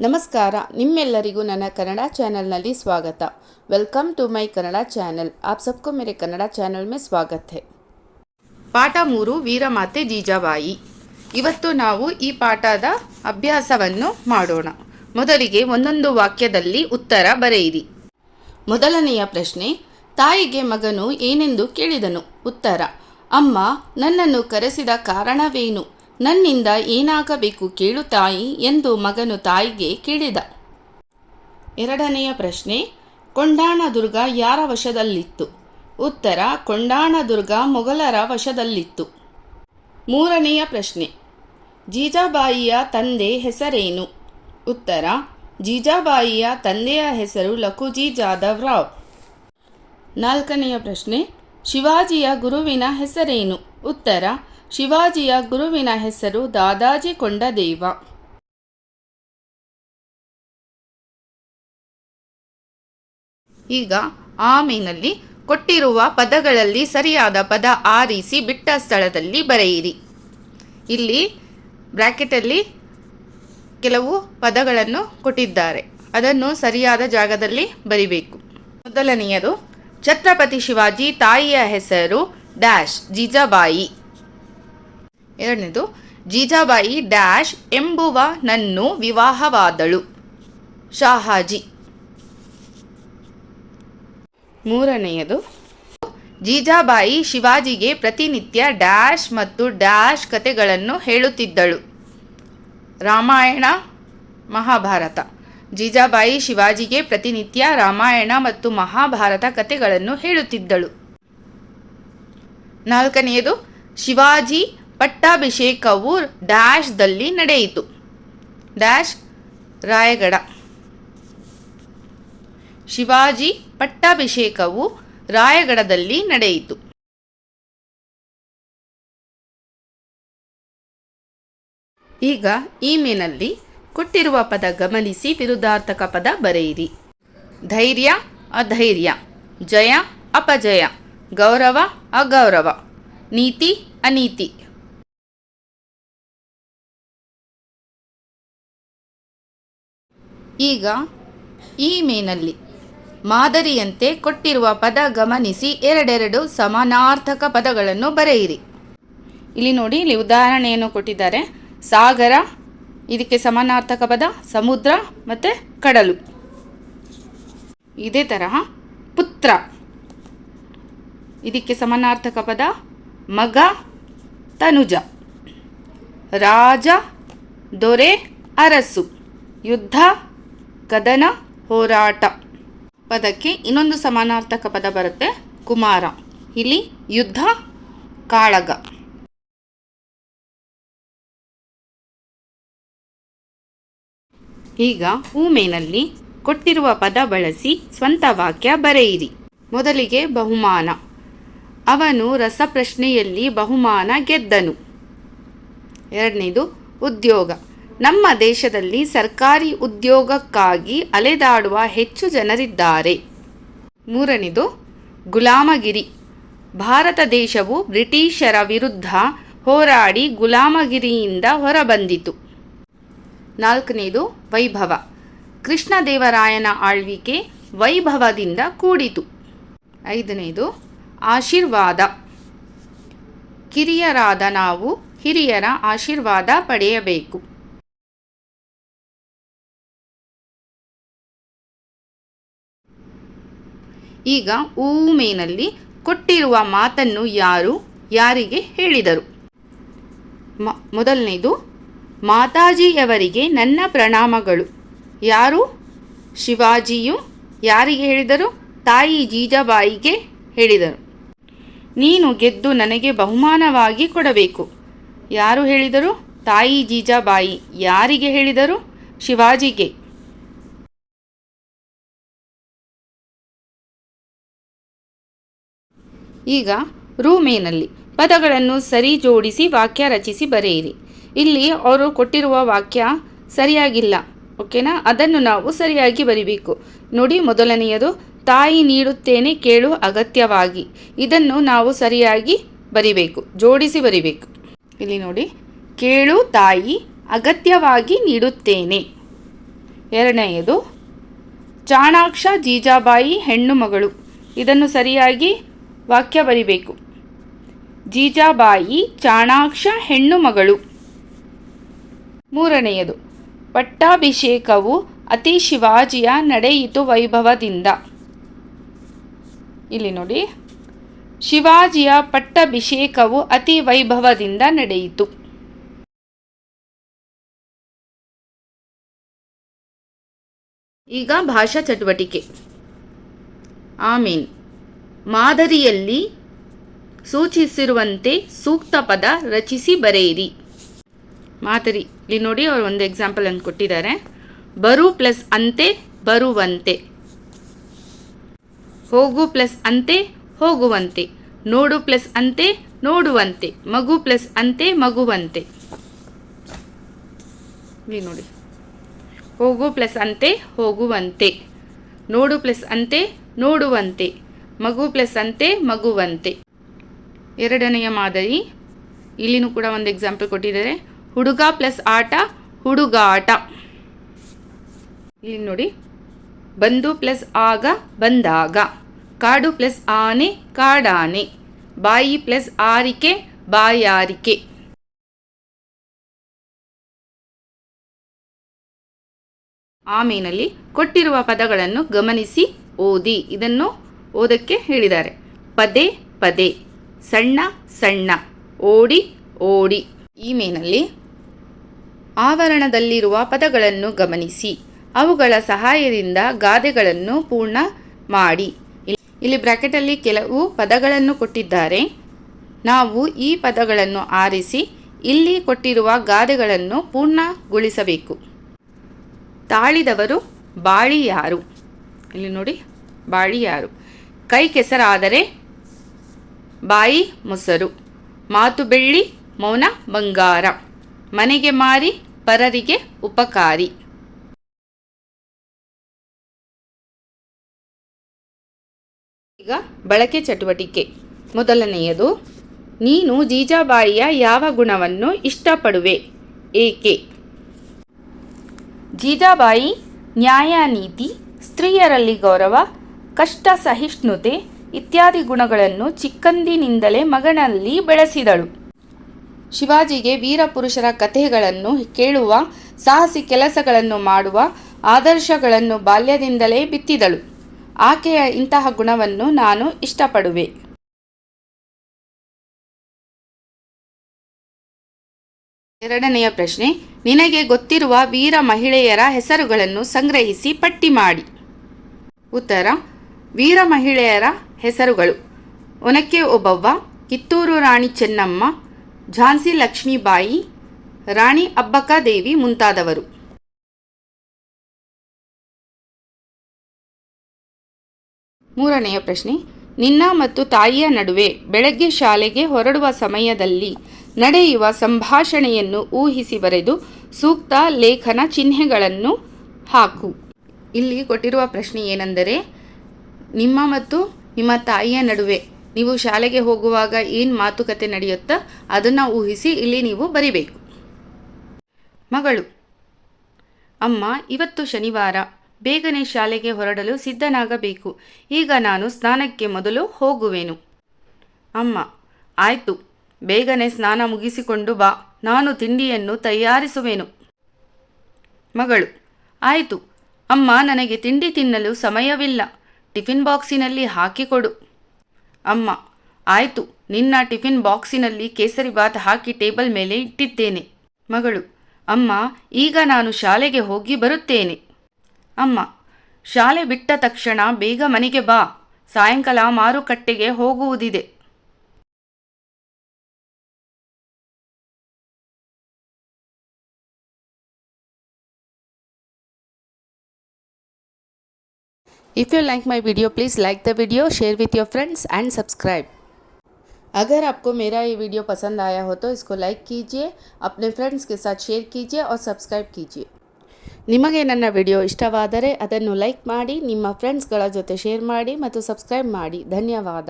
ನಮಸ್ಕಾರ, ನಿಮ್ಮೆಲ್ಲರಿಗೂ ನನ್ನ ಕನ್ನಡ ಚಾನಲ್ನಲ್ಲಿ ಸ್ವಾಗತ. Welcome to my Kannada channel. App ಸಬ್ಕೋ ಮೇರೆ ಕನ್ನಡ ಚಾನಲ್ ಮೇ ಸ್ವಾಗತ ಪಾಠ ಮೂರು, ವೀರಮಾತೆ ಜೀಜಾಬಾಯಿ. ಇವತ್ತು ನಾವು ಈ ಪಾಠದ ಅಭ್ಯಾಸವನ್ನು ಮಾಡೋಣ. ಮೊದಲಿಗೆ ಒಂದೊಂದು ವಾಕ್ಯದಲ್ಲಿ ಉತ್ತರ ಬರೆಯಿರಿ. ಮೊದಲನೆಯ ಪ್ರಶ್ನೆ, ತಾಯಿಗೆ ಮಗನು ಏನೆಂದು ಕೇಳಿದನು. ಉತ್ತರ, ಅಮ್ಮ, ನನ್ನನ್ನು ಕರೆಸಿದ ಕಾರಣವೇನು? ನನ್ನಿಂದ ಏನಾಗಬೇಕು ಕೇಳು ತಾಯಿ ಎಂದು ಮಗನು ತಾಯಿಗೆ ಕೇಳಿದ. ಎರಡನೆಯ ಪ್ರಶ್ನೆ, ಕೊಂಡಾಣದುರ್ಗ ಯಾರ ವಶದಲ್ಲಿತ್ತು? ಉತ್ತರ, ಕೊಂಡಾಣದುರ್ಗ ಮೊಘಲರ ವಶದಲ್ಲಿತ್ತು. ಮೂರನೆಯ ಪ್ರಶ್ನೆ, ಜೀಜಾಬಾಯಿಯ ತಂದೆ ಹೆಸರೇನು? ಉತ್ತರ, ಜೀಜಾಬಾಯಿಯ ತಂದೆಯ ಹೆಸರು ಲಖುಜಿ ಜಾಧವ್ ರಾವ್ ನಾಲ್ಕನೆಯ ಪ್ರಶ್ನೆ, ಶಿವಾಜಿಯ ಗುರುವಿನ ಹೆಸರೇನು? ಉತ್ತರ ಶಿವಾಜಿಯ ಗುರುವಿನ ಹೆಸರು ದಾದಾಜಿ ಕೊಂಡದೇವ. ಈಗ ಆಮೇನಲ್ಲಿ ಕೊಟ್ಟಿರುವ ಪದಗಳಲ್ಲಿ ಸರಿಯಾದ ಪದ ಆರಿಸಿ ಬಿಟ್ಟ ಸ್ಥಳದಲ್ಲಿ ಬರೆಯಿರಿ. ಇಲ್ಲಿ ಬ್ರ್ಯಾಕೆಟಲ್ಲಿ ಕೆಲವು ಪದಗಳನ್ನು ಕೊಟ್ಟಿದ್ದಾರೆ. ಅದನ್ನು ಸರಿಯಾದ ಜಾಗದಲ್ಲಿ ಬರಿಬೇಕು. ಮೊದಲನೆಯದು, ಛತ್ರಪತಿ ಶಿವಾಜಿ ತಾಯಿಯ ಹೆಸರು ಡ್ಯಾಶ್, ಜೀಜಾಬಾಯಿ. ಎರಡನೇದು, ಜೀಜಾಬಾಯಿ ಡ್ಯಾಶ್ ಎಂಬುವ ನನ್ನು ವಿವಾಹವಾದಳು. ಶಾಹಾಜಿ. ಮೂರನೆಯದು, ಜೀಜಾಬಾಯಿ ಶಿವಾಜಿಗೆ ಪ್ರತಿನಿತ್ಯ ಡ್ಯಾಶ್ ಮತ್ತು ಡ್ಯಾಶ್ ಕತೆಗಳನ್ನು ಹೇಳುತ್ತಿದ್ದಳು. ರಾಮಾಯಣ, ಮಹಾಭಾರತ. ಜೀಜಾಬಾಯಿ ಶಿವಾಜಿಗೆ ಪ್ರತಿನಿತ್ಯ ರಾಮಾಯಣ ಮತ್ತು ಮಹಾಭಾರತ ಕತೆಗಳನ್ನು ಹೇಳುತ್ತಿದ್ದಳು. ನಾಲ್ಕನೆಯದು, ಶಿವಾಜಿ ಪಟ್ಟಾಭಿಷೇಕವು ಡ್ಯಾಶ್ದಲ್ಲಿ ನಡೆಯಿತು. ಡ್ಯಾಶ್, ರಾಯಗಡ. ಶಿವಾಜಿ ಪಟ್ಟಾಭಿಷೇಕವು ರಾಯಗಢದಲ್ಲಿ ನಡೆಯಿತು. ಈಗ ಇಮೇನಲ್ಲಿ ಕೊಟ್ಟಿರುವ ಪದ ಗಮನಿಸಿ ವಿರುದ್ಧಾರ್ಥಕ ಪದ ಬರೆಯಿರಿ. ಧೈರ್ಯ, ಅಧೈರ್ಯ, ಜಯ, ಅಪಜಯ, ಗೌರವ, ಅಗೌರವ, ನೀತಿ, ಅನೀತಿ. ಈಗ ಈ ಮೇನಲ್ಲಿ ಮಾದರಿಯಂತೆ ಕೊಟ್ಟಿರುವ ಪದ ಗಮನಿಸಿ ಎರಡೆರಡು ಸಮಾನಾರ್ಥಕ ಪದಗಳನ್ನು ಬರೆಯಿರಿ. ಇಲ್ಲಿ ನೋಡಿ, ಇಲ್ಲಿ ಉದಾಹರಣೆಯನ್ನು ಕೊಟ್ಟಿದ್ದಾರೆ. ಸಾಗರ, ಇದಕ್ಕೆ ಸಮಾನಾರ್ಥಕ ಪದ, ಸಮುದ್ರ ಮತ್ತು ಕಡಲು. ಇದೇ ತರಹ ಪುತ್ರ, ಇದಕ್ಕೆ ಸಮಾನಾರ್ಥಕ ಪದ, ಮಗ, ತನುಜ. ರಾಜ, ದೊರೆ, ಅರಸು. ಯುದ್ಧ ಕದನ ಹೋರಾಟ ಪದಕ್ಕೆ ಇನ್ನೊಂದು ಸಮಾನಾರ್ಥಕ ಪದ ಬರುತ್ತೆ ಕುಮಾರ. ಇಲ್ಲಿ ಯುದ್ಧ ಕಾಳಗ. ಈಗ ಊಮೇನಲ್ಲಿ ಕೊಟ್ಟಿರುವ ಪದ ಬಳಸಿ ಸ್ವಂತ ವಾಕ್ಯ ಬರೆಯಿರಿ. ಮೊದಲಿಗೆ ಬಹುಮಾನ. ಅವನು ರಸಪ್ರಶ್ನೆಯಲ್ಲಿ ಬಹುಮಾನ ಗೆದ್ದನು. ಎರಡನೇದು ಉದ್ಯೋಗ. ನಮ್ಮ ದೇಶದಲ್ಲಿ ಸರ್ಕಾರಿ ಉದ್ಯೋಗಕ್ಕಾಗಿ ಅಲೆದಾಡುವ ಹೆಚ್ಚು ಜನರಿದ್ದಾರೆ. ಮೂರನೇದು, ಗುಲಾಮಗಿರಿ. ಭಾರತ ದೇಶವು ಬ್ರಿಟಿಷರ ವಿರುದ್ಧ ಹೋರಾಡಿ ಗುಲಾಮಗಿರಿಯಿಂದ ಹೊರಬಂದಿತು. ನಾಲ್ಕನೇದು, ವೈಭವ. ಕೃಷ್ಣದೇವರಾಯನ ಆಳ್ವಿಕೆ ವೈಭವದಿಂದ ಕೂಡಿತು. ಐದನೇದು, ಆಶೀರ್ವಾದ. ಕಿರಿಯರಾದ ನಾವು ಹಿರಿಯರ ಆಶೀರ್ವಾದ ಪಡೆಯಬೇಕು. ಈಗ ಊಮೇನಲ್ಲಿ ಕೊಟ್ಟಿರುವ ಮಾತನ್ನು ಯಾರು? ಯಾರಿಗೆ ಹೇಳಿದರು? ಮ, ಮೊದಲನೇದು, ಮಾತಾಜಿಯವರಿಗೆ ನನ್ನ ಪ್ರಣಾಮಗಳು. ಯಾರು? ಶಿವಾಜಿಯು ಯಾರಿಗೆ ಹೇಳಿದರು? ತಾಯಿ ಜೀಜಾಬಾಯಿಗೆ ಹೇಳಿದರು. ನೀನು ಗೆದ್ದು ನನಗೆ ಬಹುಮಾನವಾಗಿ ಕೊಡಬೇಕು. ಯಾರು ಹೇಳಿದರು? ತಾಯಿ ಜೀಜಾಬಾಯಿ ಯಾರಿಗೆ ಹೇಳಿದರು? ಶಿವಾಜಿಗೆ. ಈಗ ರೂಮೇನಲ್ಲಿ ಪದಗಳನ್ನು ಸರಿ ಜೋಡಿಸಿ ವಾಕ್ಯ ರಚಿಸಿ ಬರೆಯಿರಿ. ಇಲ್ಲಿ ಅವರು ಕೊಟ್ಟಿರುವ ವಾಕ್ಯ ಸರಿಯಾಗಿಲ್ಲ, ಓಕೆನಾ? ಅದನ್ನು ನಾವು ಸರಿಯಾಗಿ ಬರಿಬೇಕು. ನೋಡಿ ಮೊದಲನೆಯದು, ತಾಯಿ ನೀಡುತ್ತೇನೆ ಕೇಳು ಅಗತ್ಯವಾಗಿ. ಇದನ್ನು ನಾವು ಸರಿಯಾಗಿ ಬರಿಬೇಕು, ಜೋಡಿಸಿ ಬರಿಬೇಕು. ಇಲ್ಲಿ ನೋಡಿ, ಕೇಳು ತಾಯಿ ಅಗತ್ಯವಾಗಿ ನೀಡುತ್ತೇನೆ. ಎರಡನೆಯದು, ಚಾಣಾಕ್ಷ ಜೀಜಾಬಾಯಿ ಹೆಣ್ಣು ಮಗಳು. ಇದನ್ನು ಸರಿಯಾಗಿ ವಾಕ್ಯ ಬರಿಬೇಕು. ಜೀಜಾಬಾಯಿ ಚಾಣಾಕ್ಷ ಹೆಣ್ಣು ಮಗಳು. ಮೂರನೆಯದು, ಪಟ್ಟಾಭಿಷೇಕವು ಅತಿ ಶಿವಾಜಿಯ ನಡೆಯಿತು ವೈಭವದಿಂದ. ಇಲ್ಲಿ ನೋಡಿ, ಶಿವಾಜಿಯ ಪಟ್ಟಾಭಿಷೇಕವು ಅತಿ ವೈಭವದಿಂದ ನಡೆಯಿತು. ಈಗ ಭಾಷಾ ಚಟುವಟಿಕೆ. ಆಮೀನ್. ಮಾದರಿಯಲ್ಲಿ ಸೂಚಿಸಿರುವಂತೆ ಸೂಕ್ತ ಪದ ರಚಿಸಿ ಬರೆಯಿರಿ. ಮಾದರಿ, ಇಲ್ಲಿ ನೋಡಿ ಅವರು ಒಂದು ಎಕ್ಸಾಂಪಲ್ ಅನ್ನು ಕೊಟ್ಟಿದ್ದಾರೆ. ಬರು ಪ್ಲಸ್ ಅಂತೆ ಬರುವಂತೆ. ಹೋಗು ಪ್ಲಸ್ ಅಂತೆ ಹೋಗುವಂತೆ. ನೋಡು ಪ್ಲಸ್ ಅಂತೆ ನೋಡುವಂತೆ. ಮಗು ಪ್ಲಸ್ ಅಂತೆ ಮಗುವಂತೆ. ನೋಡಿ. ಹೋಗು ಪ್ಲಸ್ ಅಂತೆ ಹೋಗುವಂತೆ. ನೋಡು ಪ್ಲಸ್ ಅಂತೆ ನೋಡುವಂತೆ. ಮಗು ಪ್ಲಸ್ ಅಂತೆ, ಮಗುವಂತೆ. ಎರಡನೆಯ ಮಾದರಿ, ಇಲ್ಲಿನೂ ಕೂಡ ಒಂದು ಎಕ್ಸಾಂಪಲ್ ಕೊಟ್ಟಿದ್ದಾರೆ. ಹುಡುಗ ಪ್ಲಸ್ ಆಟ ಹುಡುಗಾಟ ಇಲ್ಲಿ ನೋಡಿ, ಬಂದು ಪ್ಲಸ್ ಆಗ, ಬಂದಾಗ. ಕಾಡು ಪ್ಲಸ್ ಆನೆ, ಕಾಡಾನೆ. ಬಾಯಿ ಪ್ಲಸ್ ಆರಿಕೆ, ಬಾಯಾರಿಕೆ. ಆಮೇನಲ್ಲಿ ಕೊಟ್ಟಿರುವ ಪದಗಳನ್ನು ಗಮನಿಸಿ, ಓದಿ. ಇದನ್ನು ಓದಕ್ಕೆ ಹೇಳಿದ್ದಾರೆ. ಪದೇ ಪದೇ ಸಣ್ಣ ಸಣ್ಣ ಓಡಿ ಓಡಿ ಈ ಮೇನಲ್ಲಿ ಆವರಣದಲ್ಲಿರುವ ಪದಗಳನ್ನು ಗಮನಿಸಿ. ಅವುಗಳ ಸಹಾಯದಿಂದ ಗಾದೆಗಳನ್ನು ಪೂರ್ಣ ಮಾಡಿ. ಇಲ್ಲಿ ಬ್ರ್ಯಾಕೆಟಲ್ಲಿ ಕೆಲವು ಪದಗಳನ್ನು ಕೊಟ್ಟಿದ್ದಾರೆ. ನಾವು ಈ ಪದಗಳನ್ನು ಆರಿಸಿ ಇಲ್ಲಿ ಕೊಟ್ಟಿರುವ ಗಾದೆಗಳನ್ನು ಪೂರ್ಣಗೊಳಿಸಬೇಕು. ತಾಳಿದವರು ಬಾಳಿ ಯಾರು ಇಲ್ಲಿ ನೋಡಿ ಬಾಳಿ ಯಾರು ಕೈ ಕೆಸರಾದರೆ ಬಾಯಿ ಮೊಸರು, ಮಾತು ಬೆಳ್ಳಿ ಮೌನ ಬಂಗಾರ, ಮನೆಗೆ ಮಾರಿ ಪರರಿಗೆ ಉಪಕಾರಿ. ಈಗ ಬಳಕೆ ಚಟುವಟಿಕೆ. ಮೊದಲನೆಯದು, ನೀನು ಜೀಜಾಬಾಯಿಯ ಯಾವ ಗುಣವನ್ನು ಇಷ್ಟಪಡುವೆ? ಏಕೆ? ಜೀಜಾಬಾಯಿ ನ್ಯಾಯ ನೀತಿ ಸ್ತ್ರೀಯರಲ್ಲಿ ಗೌರವ ಕಷ್ಟ ಸಹಿಷ್ಣುತೆ ಇತ್ಯಾದಿ ಗುಣಗಳನ್ನು ಚಿಕ್ಕಂದಿನಿಂದಲೇ ಮಗನಲ್ಲಿ ಬೆಳೆಸಿದಳು. ಶಿವಾಜಿಗೆ ವೀರಪುರುಷರ ಕಥೆಗಳನ್ನು ಕೇಳುವ, ಸಾಹಸಿ ಕೆಲಸಗಳನ್ನು ಮಾಡುವ ಆದರ್ಶಗಳನ್ನು ಬಾಲ್ಯದಿಂದಲೇ ಬಿತ್ತಿದಳು. ಆಕೆಯ ಇಂತಹ ಗುಣವನ್ನು ನಾನು ಇಷ್ಟಪಡುವೆ. ಎರಡನೆಯ ಪ್ರಶ್ನೆ, ನಿನಗೆ ಗೊತ್ತಿರುವ ವೀರ ಮಹಿಳೆಯರ ಹೆಸರುಗಳನ್ನು ಸಂಗ್ರಹಿಸಿ ಪಟ್ಟಿ ಮಾಡಿ. ಉತ್ತರ ವೀರ ಮಹಿಳೆಯರ ಹೆಸರುಗಳು. ಒನಕೆ ಓಬವ್ವ ಕಿತ್ತೂರು ರಾಣಿ ಚೆನ್ನಮ್ಮ, ಝಾನ್ಸಿ ಲಕ್ಷ್ಮೀಬಾಯಿ, ರಾಣಿ ಅಬ್ಬಕ್ಕಾದೇವಿ ಮುಂತಾದವರು. ಮೂರನೆಯ ಪ್ರಶ್ನೆ, ನಿನ್ನ ಮತ್ತು ತಾಯಿಯ ನಡುವೆ ಬೆಳಗ್ಗೆ ಶಾಲೆಗೆ ಹೊರಡುವ ಸಮಯದಲ್ಲಿ ನಡೆಯುವ ಸಂಭಾಷಣೆಯನ್ನು ಊಹಿಸಿ ಬರೆದು ಸೂಕ್ತ ಲೇಖನ ಚಿಹ್ನೆಗಳನ್ನು ಹಾಕು. ಇಲ್ಲಿ ಕೊಟ್ಟಿರುವ ಪ್ರಶ್ನೆ ಏನೆಂದರೆ ನಿಮ್ಮ ಮತ್ತು ನಿಮ್ಮ ತಾಯಿಯ ನಡುವೆ. ನೀವು ಶಾಲೆಗೆ ಹೋಗುವಾಗ ಏನು ಮಾತುಕತೆ ನಡೆಯುತ್ತಾ ಅದನ್ನು ಊಹಿಸಿ ಇಲ್ಲಿ ನೀವು ಬರಿಬೇಕು. ಮಗಳು. ಅಮ್ಮ, ಇವತ್ತು ಶನಿವಾರ. ಬೇಗನೆ ಶಾಲೆಗೆ ಹೊರಡಲು ಸಿದ್ಧನಾಗಬೇಕು. ಈಗ ನಾನು ಸ್ನಾನಕ್ಕೆ ಮೊದಲು ಹೋಗುವೆನು. ಅಮ್ಮ. ಆಯಿತು. ಬೇಗನೆ ಸ್ನಾನ ಮುಗಿಸಿಕೊಂಡು ಬಾ. ನಾನು ತಿಂಡಿಯನ್ನು ತಯಾರಿಸುವೆನು. ಮಗಳು. ಆಯಿತು. ಅಮ್ಮ, ನನಗೆ ತಿಂಡಿ ತಿನ್ನಲು ಸಮಯವಿಲ್ಲ. ಟಿಫಿನ್ ಬಾಕ್ಸಿನಲ್ಲಿ ಹಾಕಿಕೊಡು ಅಮ್ಮ, ಆಯಿತು, ನಿನ್ನ ಟಿಫಿನ್ ಬಾಕ್ಸಿನಲ್ಲಿ ಕೇಸರಿ ಬಾತ್ ಹಾಕಿ ಟೇಬಲ್ ಮೇಲೆ ಇಟ್ಟಿದ್ದೇನೆ. ಮಗಳು, ಅಮ್ಮ, ಈಗ ನಾನು ಶಾಲೆಗೆ ಹೋಗಿ ಬರುತ್ತೇನೆ. ಅಮ್ಮ, ಶಾಲೆ ಬಿಟ್ಟ ತಕ್ಷಣ ಬೇಗ ಮನೆಗೆ ಬಾ. ಸಾಯಂಕಾಲ ಮಾರುಕಟ್ಟೆಗೆ ಹೋಗುವುದಿದೆ. If you like my video, please like the video, share with your friends and subscribe. अगर आपको मेरा ये वीडियो पसंद आया हो तो इसको लाइक कीजिए अपने फ्रेंड्स के साथ शेयर कीजिए और सब्सक्राइब कीजिए ನಿಮಗೆ ನನ್ನ ವಿಡಿಯೋ ಇಷ್ಟವಾದರೆ ಅದನ್ನು ಲೈಕ್ ಮಾಡಿ ನಿಮ್ಮ ಫ್ರೆಂಡ್ಸ್ಗಳ ಜೊತೆ ಶೇರ್ ಮಾಡಿ ಮತ್ತು ಸಬ್ಸ್ಕ್ರೈಬ್ ಮಾಡಿ ಧನ್ಯವಾದ